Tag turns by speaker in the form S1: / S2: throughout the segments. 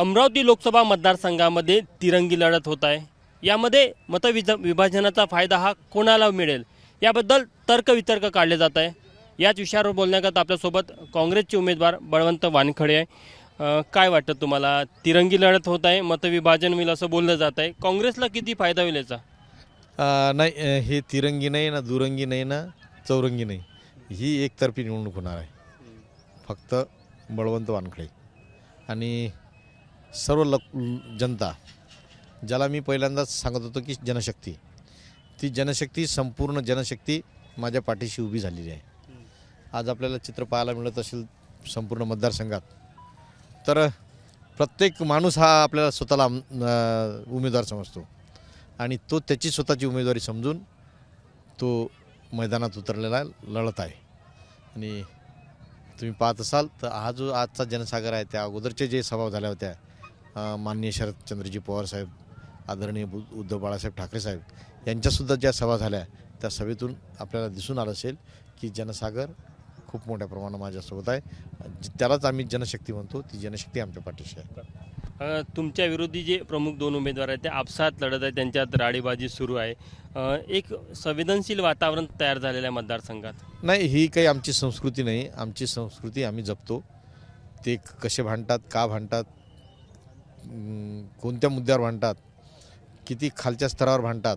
S1: अमरावती लोकसभा मतदारसंघामध्ये तिरंगी लढत होत आहे. यामध्ये मतविज विभाजनाचा फायदा हा कोणाला मिळेल? याबद्दल तर्कवितर्क काढले जात आहे. याच विषयावर बोलण्याकरता आपल्यासोबत काँग्रेसचे उमेदवार बळवंत वानखडे आहे. काय वाटतं तुम्हाला? तिरंगी लढत होत आहे मतविभाजन होईल असं बोललं जात आहे. काँग्रेसला किती फायदा होईल याचा?
S2: नाही हे तिरंगी नाही ना दुरंगी नाही ना चौरंगी नाही. ही एकतर्फी निवडणूक होणार आहे. फक्त बळवंत वानखडे. आणि सर्व लक जनता ज्याला मी पहिल्यांदाच सांगत होतो की जनशक्ती. ती जनशक्ती संपूर्ण जनशक्ती माझ्या पाठीशी उभी झालेली आहे. आज आपल्याला चित्र पाहायला मिळत असेल संपूर्ण मतदारसंघात. तर प्रत्येक माणूस हा आपल्याला स्वतःला उमेदवार समजतो. आणि तो त्याची स्वतःची उमेदवारी समजून तो मैदानात उतरलेला लढत आहे. आणि तुम्ही पाहत असाल तर हा जो आजचा जनसागर आहे त्या अगोदरचे जे सभा झाल्या होत्या माननीय शरदचंद्रजी पवार साहेब आदरणीय उद्धव बाळासाहेब ठाकरे साहेब यांच्यासुद्धा ज्या सभा झाल्या त्या सभेतून आपल्याला दिसून आलं असेल की जनसागर खूप मोठ्या प्रमाणात माझ्यासोबत आहे. त्यालाच आम्ही जनशक्ती म्हणतो. ती जनशक्ती आमच्या पाठीशी आहे.
S1: तुमच्या विरोधी जे प्रमुख दोन उमेदवार आहेत ते आपसात लढत आहे त्यांच्यात राडीबाजी सुरू आहे. एक संवेदनशील वातावरण तयार झालेलं आहे मतदारसंघात.
S2: नाही ही काही आमची संस्कृती नाही. आमची संस्कृती आम्ही जपतो. ते कसे भांडतात का भांडतात कोणत्या मुद्द्यावर भांडतात? किती खालच्या स्तरावर भांडतात?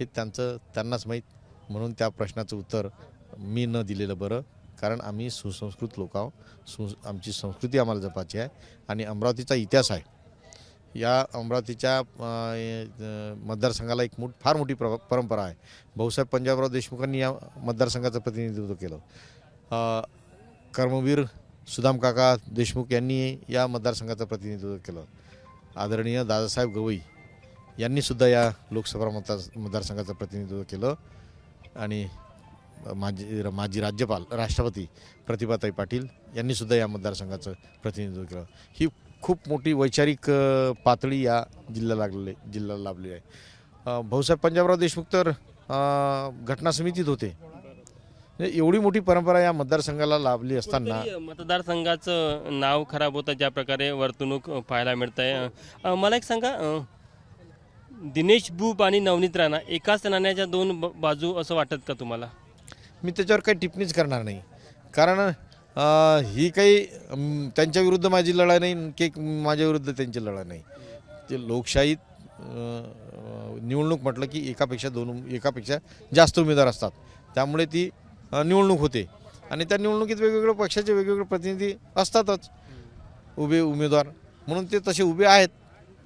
S2: हे त्यांचं त्यांनाच माहीत. म्हणून त्या प्रश्नाचं उत्तर मी न दिलेलं बरं. कारण आम्ही सुसंस्कृत लोक आहोत. सु आमची संस्कृती आम्हाला जपायची आहे. आणि अमरावतीचा इतिहास आहे. या अमरावतीच्या मतदारसंघाला एक मोठ फार मोठी प्र परंपरा आहे. भाऊसाहेब पंजाबराव देशमुखांनी या मतदारसंघाचं प्रतिनिधित्व केलं. कर्मवीर सुदाम काका देशमुख यांनी या मतदारसंघाचं प्रतिनिधित्व केलं. आदरणीय दादासाहेब गवई यांनीसुद्धा या लोकसभा मतदार मतदारसंघाचं प्रतिनिधित्व केलं आणि माजी माजी राज्यपाल राष्ट्रपती प्रतिभाताई पाटील यांनीसुद्धा या मतदारसंघाचं प्रतिनिधित्व केलं. ही खूप मोठी वैचारिक पातळी या जिल्ह्याला लागलेली जिल्ह्याला लाभली आहे. भाऊसाहेब पंजाबराव देशमुख तर घटना समितीत होते. एवढी मोठी परंपरा या मतदारसंघाला लाभली असताना.
S1: मतदारसंघाचं नाव खराब होतं ज्या प्रकारे वर्तणूक पाहायला मिळत आहे मला एक सांगा दिनेश बुप आणि नवनीत राणा एकाच नाण्याच्या दोन बाजू असं वाटत का तुम्हाला?
S2: मी त्याच्यावर काही टिप्पणीच करणार नाही. कारण ही काही त्यांच्या विरुद्ध माझी लढाई नाही की माझ्या विरुद्ध त्यांची लढाई नाही. ते लोकशाहीत निवडणूक म्हटलं की एकापेक्षा दोन एकापेक्षा जास्त उमेदवार असतात. त्यामुळे ती निवडणूक होते. आणि त्या निवडणुकीत वेगवेगळ्या पक्षाचे वेगवेगळे प्रतिनिधी असतातच. उभे उमेदवार. म्हणून ते तसे उभे आहेत.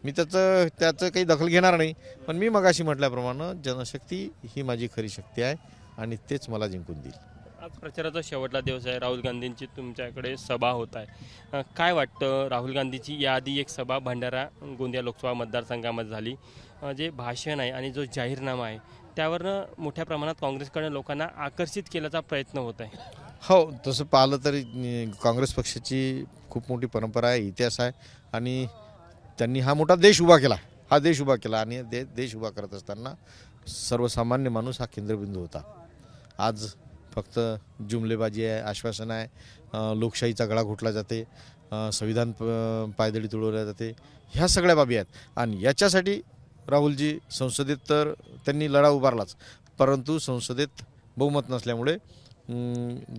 S2: मी त्याचं त्याचं काही दखल घेणार नाही. पण मी मगाशी म्हटल्याप्रमाणे जनशक्ती ही माझी खरी शक्ती आहे आणि तेच मला जिंकून देईल.
S1: आज प्रचाराचा शेवटला दिवस आहे. राहुल गांधींची तुमच्याकडे सभा होत आहे. काय वाटतं? राहुल गांधीची याआधी एक सभा भंडारा गोंदिया लोकसभा मतदारसंघामध्ये झाली. जे भाषण आहे आणि जो जाहीरनामा आहे त्यावरनं मोठ्या प्रमाणात काँग्रेसकडे लोकांना आकर्षित केल्याचा प्रयत्न होत आहे.
S2: हो तसं पाहिलं तरी काँग्रेस पक्षाची खूप मोठी परंपरा आहे इतिहास आहे. आणि त्यांनी हा मोठा देश उभा केला हा देश उभा केला. आणि दे देश उभा करत असताना सर्वसामान्य माणूस हा केंद्रबिंदू होता. आज फक्त जुमलेबाजी आहे आश्वासन आहे. लोकशाहीचा गळा घोटला जाते. संविधान प- पायदळी तुडवल्या जाते. ह्या सगळ्या बाबी आहेत. आणि याच्यासाठी राहुलजी संसदेत तर त्यांनी लढा उभारलाच. परंतु संसदेत बहुमत नसल्यामुळे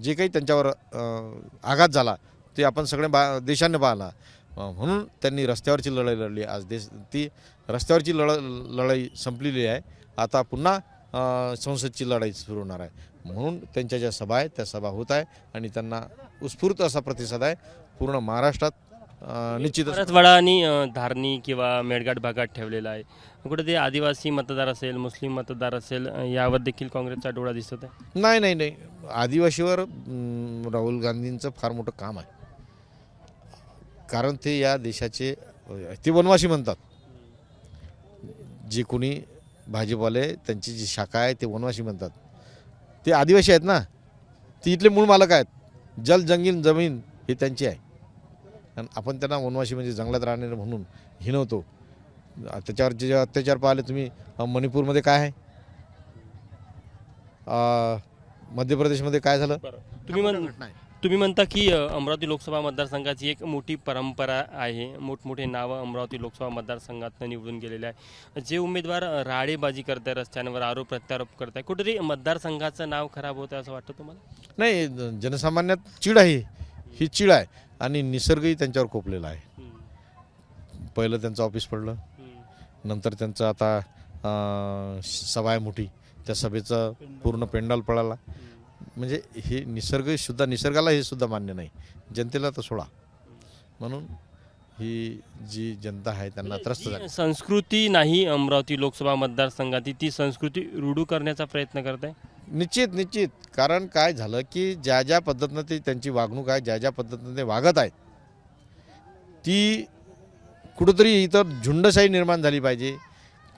S2: जे काही त्यांच्यावर आघात झाला ते आपण सगळे बा देशाने पाहिला. म्हणून त्यांनी रस्त्यावरची लढाई लढली. आज देश ती रस्त्यावरची लढ लढाई संपलेली आहे. आता पुन्हा संसदची लढाई सुरू होणार आहे. म्हणून त्यांच्या ज्या सभा आहेत त्या सभा होत आहे आणि त्यांना उत्स्फूर्त असा प्रतिसाद आहे. पूर्ण महाराष्ट्रात निश्चितच.
S1: मराठवाडा आणि अ, धारणी किंवा मेळघाट भागात ठेवलेला आहे. कुठे ते आदिवासी मतदार असेल मुस्लिम मतदार असेल अ, यावर देखील काँग्रेसचा डोळा दिसत आहे?
S2: नाही नाही नाही. आदिवासीवर अं, राहुल गांधींचं फार मोठं काम आहे. कारण ते या देशाचे ते वनवासी म्हणतात. जे कोणी भाजपवाले त्यांची जी शाखा आहे ते वनवासी म्हणतात. ते आदिवासी आहेत ना? ते इथले मूळ मालक आहेत. जल जंगील जमीन हे त्यांची आहे. आणि आपण त्यांना वनवासी म्हणजे जंगलात राहणारे म्हणून हिनवतो. त्याच्यावर जे अत्याचार पाहिले तुम्ही मणिपूरमध्ये काय आहे? मध्य प्रदेशमध्ये काय झालं?
S1: तुम्ही म्हण
S2: आहे
S1: तुम्ही म्हणता की अमरावती लोकसभा मतदारसंघाची एक मोठी परंपरा आहे. मोठमोठे नावं अमरावती लोकसभा मतदारसंघातनं निवडून गेलेले आहे. जे उमेदवार अ, राडेबाजी करताय रस्त्यांवर आरोप प्रत्यारोप करताय कुठेतरी मतदारसंघाचं नाव खराब होतं असं वाटतं तुम्हाला?
S2: नाही जनसामान्यात चीड आहे. ही चीड आहे आणि निसर्गही त्यांच्यावर कोपलेला आहे. पहिलं त्यांचं ऑफिस पडलं. नंतर त्यांचं आता सभा आहे मोठी त्या सभेचं पूर्ण पेंडॉल. पळाला म्हणजे हे निसर्ग सुद्धा निसर्गाला हे सुद्धा मान्य नाही. जनतेला तर सोडा. म्हणून ही जी जनता आहे त्यांना त्रस्त झाली.
S1: संस्कृती नाही अमरावती लोकसभा मतदारसंघात ती संस्कृती रूढू करण्याचा प्रयत्न करत आहे
S2: निश्चित निश्चित. कारण काय झालं की ज्या ज्या पद्धतीनं ते त्यांची वागणूक आहे ज्या ज्या पद्धतीनं ते वागत आहेत ती कुठंतरी इथं झुंडशाही निर्माण झाली पाहिजे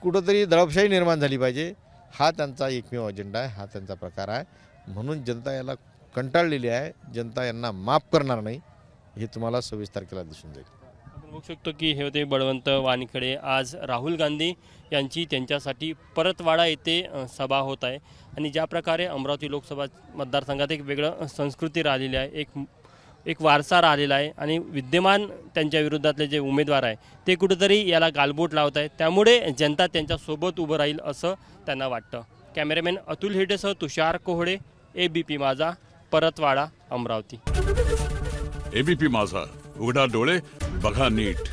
S2: कुठंतरी दडपशाही निर्माण झाली पाहिजे. हा त्यांचा एकमेव अजेंडा आहे हा त्यांचा प्रकार आहे. म्हणून जनता याला कंटाळलेली आहे जनता यांना माफ करणार नाही हे तुम्हाला सव्वीस तारखेला दिसून जाईल.
S1: बघू शकतो की हे होते बळवंत वानखेडे आज राहुल गांधी यांची त्यांच्यासाठी परतवाडा येथे सभा होत आहे. आणि ज्या प्रकारे अमरावती लोकसभा मतदारसंघात एक वेगळं संस्कृती राहिलेली आहे एक एक वारसा राहिलेला आहे आणि विद्यमान त्यांच्या विरोधातले जे उमेदवार आहे ते कुठेतरी याला गालबोट लावत आहे त्यामुळे जनता त्यांच्यासोबत उभं राहील असं त्यांना वाटतं. Cameraman Atul हेडेसह Tushar Kohale A B P Majha Paratwada Amravati.
S3: ABP माझा उघडा डोळे बघा नीट.